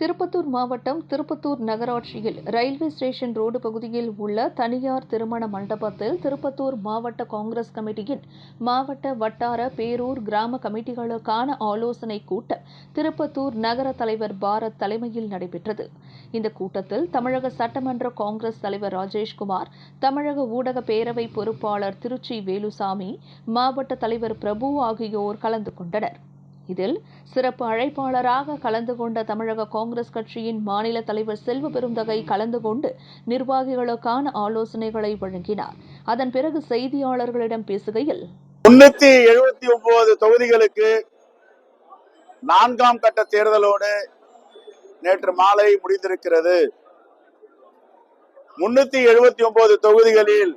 திருப்பத்தூர் மாவட்டம் திருப்பத்தூர் நகராட்சியில் railway station road பகுதியில் உள்ள தனியார் திருமண மண்டபத்தில் திருப்பத்தூர் மாவட்ட காங்கிரஸ் கமிட்டியின் மாவட்ட வட்டார பேரூர் கிராம கமிட்டிகளுக்கான ஆலோசனைக் கூட்டம் திருப்பத்தூர் நகர தலைவர் பாரத் தலைமையில் நடைபெற்றது. இந்த கூட்டத்தில் தமிழக சட்டமன்ற காங்கிரஸ் தலைவர் ராஜேஷ்குமார் தமிழக ஊடக பேரவை பொறுப்பாளர் திருச்சி வேலுசாமி மாவட்ட தலைவர் பிரபு ஆகியோர் கலந்து கொண்டனர். இதில் சிறப்பு அழைப்பாளராக கலந்து கொண்ட தமிழக காங்கிரஸ் கட்சியின் மாநில தலைவர் செல்வ பெருந்தகை கலந்து கொண்டு நிர்வாகிகளுக்கான ஆலோசனைகளை வழங்கினார். அதன் பிறகு செய்தியாளர்களிடம் பேசுகையில் முன்னூத்தி எழுபத்தி ஒன்பது தொகுதிகளுக்கு நான்காம் கட்ட தேர்தலோடு நேற்று மாலை முடிந்திருக்கிறது. முன்னூத்தி எழுபத்தி ஒன்பது தொகுதிகளில்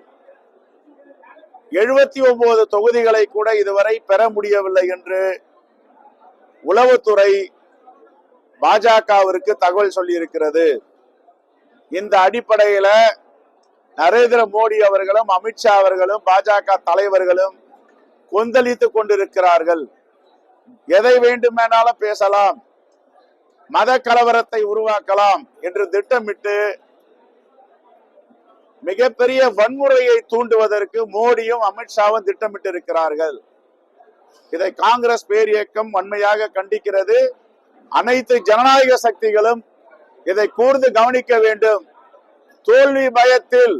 எழுபத்தி ஒன்பது தொகுதிகளை கூட இதுவரை பெற முடியவில்லை என்று உளவுத்துறை பாஜகவிற்கு தகவல் சொல்லியிருக்கிறது. இந்த அடிப்படையில நரேந்திர மோடி அவர்களும் அமித்ஷா அவர்களும் பாஜக தலைவர்களும் கொந்தளித்துக் கொண்டிருக்கிறார்கள். எதை வேண்டுமானாலும் பேசலாம். மத கலவரத்தை உருவாக்கலாம் என்று திட்டமிட்டு மிகப்பெரிய வன்முறையை தூண்டுவதற்கு மோடியும் அமித்ஷாவும் திட்டமிட்டு இருக்கிறார்கள் இதை காங்கிரஸ் பேர் இயக்கம் வன்மையாக கண்டிக்கிறது. அனைத்து ஜனநாயக சக்திகளும் இதை கூர்ந்து கவனிக்க வேண்டும். தோல்வி பயத்தில்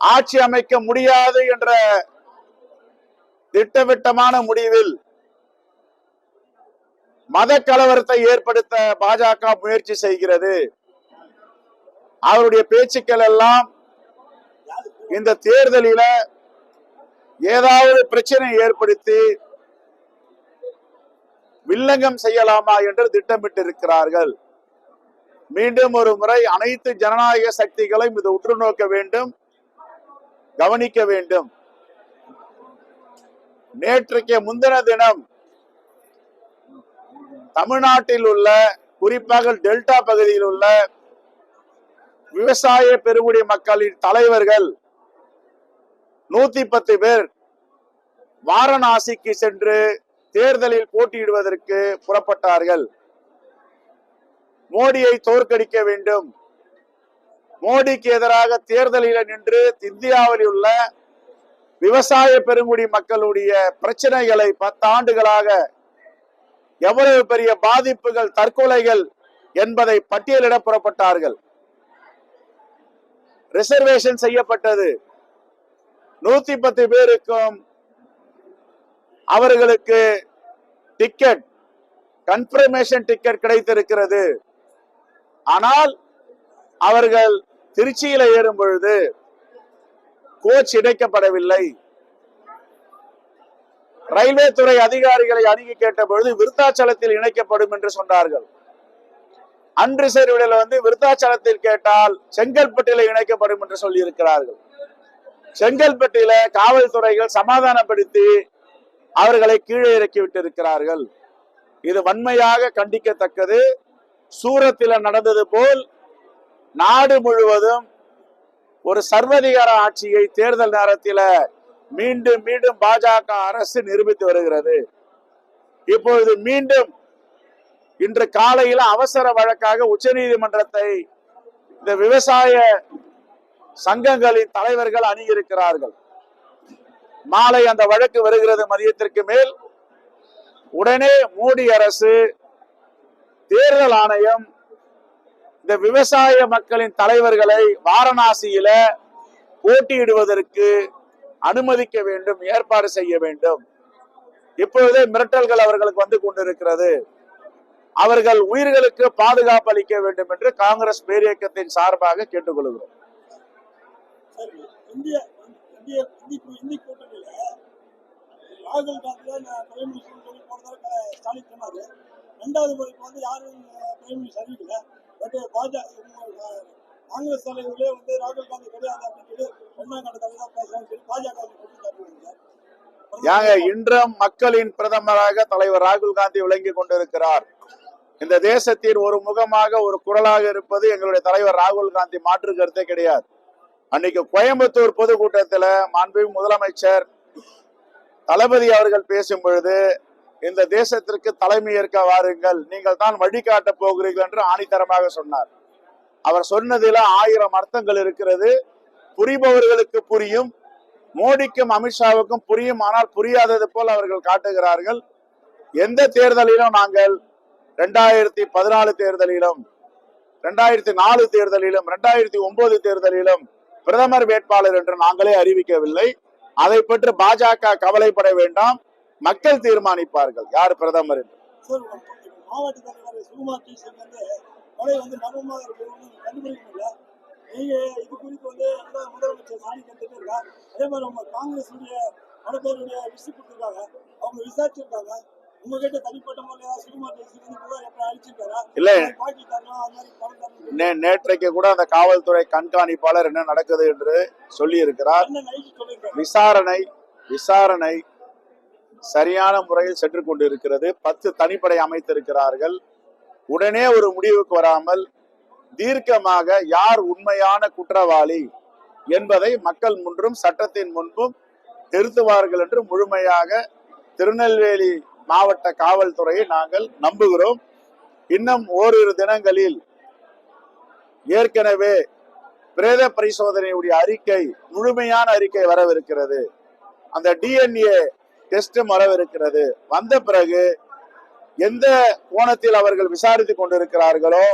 ஆட்சி அமைக்க முடியாது என்ற திட்டவிட்டமான முடிவில் மத கலவரத்தை ஏற்படுத்த பாஜக முயற்சி செய்கிறது. அவருடைய பேச்சுக்கள் எல்லாம் இந்த தேர்தலில ஏதாவது பிரச்சனை ஏற்படுத்தி வில்லங்கம் செய்யலாமா என்று திட்டமிட்டு இருக்கிறார்கள் மீண்டும் ஒரு முறை அனைத்து ஜனநாயக சக்திகளையும் இது உற்று நோக்க வேண்டும் கவனிக்க வேண்டும். நேற்றைக்கு முந்தின தினம் தமிழ்நாட்டில் உள்ள குறிப்பாக டெல்டா பகுதியில் உள்ள விவசாய பெருங்குடி மக்களின் தலைவர்கள் நூத்தி பத்து பேர் வாரணாசிக்கு சென்று தேர்தலில் போட்டியிடுவதற்கு புறப்பட்டார்கள். மோடியை தோற்கடிக்க வேண்டும். மோடிக்கு எதிராக தேர்தலில் நின்று இந்தியாவில் உள்ள விவசாய பெருங்குடி மக்களுடைய பிரச்சனைகளை பத்தாண்டுகளாக எவ்வளவு பெரிய பாதிப்புகள் தற்கொலைகள் என்பதை பட்டியலிட புறப்பட்டார்கள். ரிசர்வேஷன் செய்யப்பட்டது. நூத்தி பத்து பேருக்கும் அவர்களுக்கு டிக்கெட் கன்ஃபர்மேஷன் டிக்கெட் கிடைத்திருக்கிறது. ஆனால் அவர்கள் திருச்சியில ஏறும் பொழுது கோச் இணைக்கப்படவில்லை. ரயில்வே துறை அதிகாரிகளை அணுகி கேட்ட பொழுது விருத்தாச்சலத்தில் இணைக்கப்படும் என்று சொன்னார்கள். அன்ரிசர்வ்டில் வந்து விருத்தாச்சலத்தில் கேட்டால் செங்கல்பட்டில இணைக்கப்படும் என்று சொல்லி இருக்கிறார்கள் செங்கல்பட்டியில காவல்துறைகள் சமாதானப்படுத்தி அவர்களை கீழே இறக்கி விட்டிருக்கிறார்கள் இது வன்மையாக கண்டிக்கத்தக்கது. சூரத்தில் நடந்தது போல் நாடு முழுவதும் ஒரு சர்வதிகார ஆட்சியை தேர்தல் நேரத்தில் மீண்டும் மீண்டும் பாஜக அரசு நிரூபித்து வருகிறது. இப்பொழுது மீண்டும் இன்று காலையில அவசர வழக்காக உச்சநீதிமன்றத்தை இந்த விவசாய சங்கங்களின் தலைவர்கள் அணியிருக்கிறார்கள். மாலை அந்த வழக்கு வருகிறது மதியத்திற்கு மேல். உடனே மோடி அரசு தேர்தல் ஆணையம் இந்த விவசாய மக்களின் தலைவர்களை வாரணாசியில போட்டியிடுவதற்கு அனுமதிக்க வேண்டும் ஏற்பாடு செய்ய வேண்டும். இப்பொழுதே மிரட்டல்கள் அவர்களுக்கு வந்து கொண்டிருக்கிறது. அவர்கள் உயிர்களுக்கு பாதுகாப்பு அளிக்க வேண்டும் என்று காங்கிரஸ் பேரியக்கத்தின் சார்பாக கேட்டுக்கொள்கிறோம். சரி இந்திய இந்திய இந்தி இந்தி கூட்டணியில ராகுல் காந்தி தான் நான் பிரைம் மினிஸ்டர் சொல்லி போனதாக ஸ்டாலின் சொன்னாரு. ரெண்டாவது முறைக்கு வந்து யாரும் பிரைம் மினிஸ்டர் அறிவிக்கல. பட் பாஜக காங்கிரஸ் தலைவர்களே வந்து ராகுல் காந்தி கிடையாது அப்படின்னு சொல்லி ஒன்னாம் கட்ட தலைவர் பேசுறாங்க சொல்லி பாஜக யாங்க இன்றும் மக்களின் பிரதமராக தலைவர் ராகுல் காந்தி விளங்கி கொண்டிருக்கிறார். இந்த தேசத்தின் ஒரு முகமாக ஒரு குரலாக இருப்பது எங்களுடைய தலைவர் ராகுல் காந்தி மாற்று கருத்தே கிடையாது. அன்னைக்கு கோயம்புத்தூர் பொதுக்கூட்டத்தில் மாண்பு முதலமைச்சர் தளபதி அவர்கள் பேசும் பொழுது இந்த தேசத்திற்கு தலைமை ஏற்க வாருங்கள் நீங்கள் தான் வழிகாட்ட போகிறீர்கள் என்று ஆணித்தரமாக சொன்னார். அவர் சொன்னதில் ஆயிரம் அர்த்தங்கள் இருக்கிறது. புரிபவர்களுக்கு புரியும் மோடிக்கும் அமித்ஷாவுக்கும் புரியும் ஆனால் புரியாதது போல் அவர்கள் காட்டுகிறார்கள். எந்த தேர்தலிலும் நாங்கள் ரெண்டாயிரத்தி பதினாலு தேர்தலிலும் ரெண்டாயிரத்தி நாலு தேர்தலிலும் ரெண்டாயிரத்தி ஒன்பது தேர்தலிலும் பிரதமர் வேட்பாளர் என்று நாங்களே அறிவிக்கவில்லை. அதை பற்றி பாஜக கவலைப்பட வேண்டாம். மக்கள் தீர்மானிப்பார்கள். யார் பிரதமர் என்று? இல்ல. நே- நேற்றைக்கு கூட அந்த காவல்துறை கண்காணிப்பாளர் என்ன நடக்குது என்று சொல்லி இருக்கிறார் என்ன நைட்டு சொல்லியிருக்காங்க விசாரணை விசாரணை சரியான முறையில் சென்று கொண்டிருக்கிறது. பத்து தனிப்படை அமைத்திருக்கிறார்கள். உடனே ஒரு முடிவுக்கு வராமல் தீர்க்கமாக யார் உண்மையான குற்றவாளி என்பதை மக்கள் முன்றும் சட்டத்தின் முன்பும் திருத்துவார்கள் என்று முழுமையாக திருநெல்வேலி மாவட்ட காவல்துறையை நாங்கள் நம்புகிறோம். இன்னும் ஓரிரு தினங்களில் ஏற்கனவே பிரேத பரிசோதனையுடைய அறிக்கை முழுமையான அறிக்கை வரவிருக்கிறது. அந்த டிஎன்ஏ டெஸ்ட் வரவிருக்கிறது. வந்த பிறகு எந்த கோணத்தில் அவர்கள் விசாரித்துக் கொண்டிருக்கிறார்களோ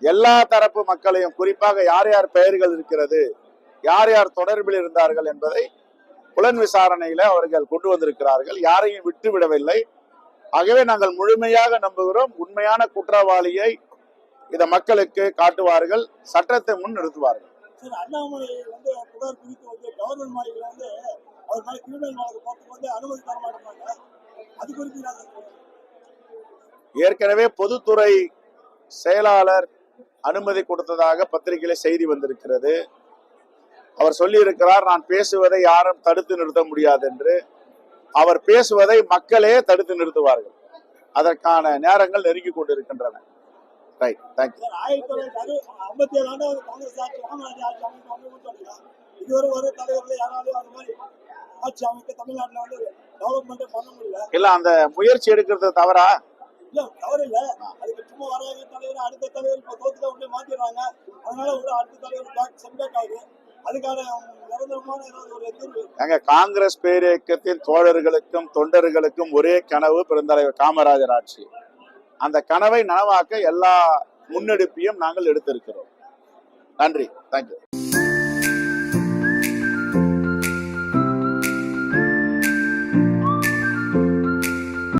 எல்லா தரப்பு மக்களையும் குறிப்பாக யார் யார் பெயர்கள் இருக்கிறது யார் யார் தொடர்பில் இருந்தார்கள் என்பதை புலன் விசாரணையில அவர்கள் கொண்டு வந்திருக்கிறார்கள். யாரையும் விட்டு விடவில்லை ஆகவே நாங்கள் முழுமையாக நம்புகிறோம். உண்மையான குற்றவாளியை இத மக்களுக்கு காட்டுவார்கள் சட்டத்தை முன் நிறுத்துவார்கள் சார் அண்ணாமலை வந்து புகார் குறித்து வந்து கவர்மெண்ட் மாளிகையில் வந்து அவர் மேலே கிரிமினல் வழக்கு போட்டு வந்து அனுமதி தர மாட்டேங்கிறாங்க அது குறித்து நான் சொல்றேன். ஏற்கனவே பொதுத்துறை செயலாளர் அனுமதி கொடுத்ததாக பத்திரிகையில செய்தி வந்திருக்கிறது. அவர் சொல்லி இருக்கிறார் நான் பேசுவதை யாரும் தடுத்து நிறுத்த முடியாது என்று. அவர் பேசுவதை மக்களே தடுத்து நிறுத்துவார்கள். அதற்கான நேரங்கள் நெருங்கி கொண்டிருக்கின்றன. ரைட் தேங்க்யூ சார் ஆயிரத்தி தொள்ளாயிரத்தி ஐம்பத்தி ஏழு ஆண்டு காங்கிரஸ் ஆட்சி ராமராஜ் ஆட்சி சொல்லுங்க இதுவரை வர தலைவர்கள் யாராலையும் அது மாதிரி ஆட்சி அமைக்க தமிழ்நாட்டில் வந்து டெவலப்மெண்ட்டே பண்ண முடியல இல்ல அந்த முயற்சி எடுக்கிறது தவறா? இல்ல தவறு இல்ல அதுக்கு சும்மா வராங்க தலைவர் அடுத்த தலைவர் இப்ப தோத்துட்டா உடனே மாத்திடுறாங்க. அதனால ஒரு அடுத்த தலைவர் பேக் செம்பேக் ஆகுது. அதுக்கான ஒரு எங்க காங்கிரஸ் பேரியக்கத்தின் தோழர்களுக்கும் தொண்டர்களுக்கும் ஒரே கனவு பெருந்தலைவர் காமராஜர் ஆட்சி. அந்த கனவை நனவாக்க எல்லா முன்னெடுப்பையும் நாங்கள் எடுத்திருக்கிறோம். நன்றி. தேங்க்யூ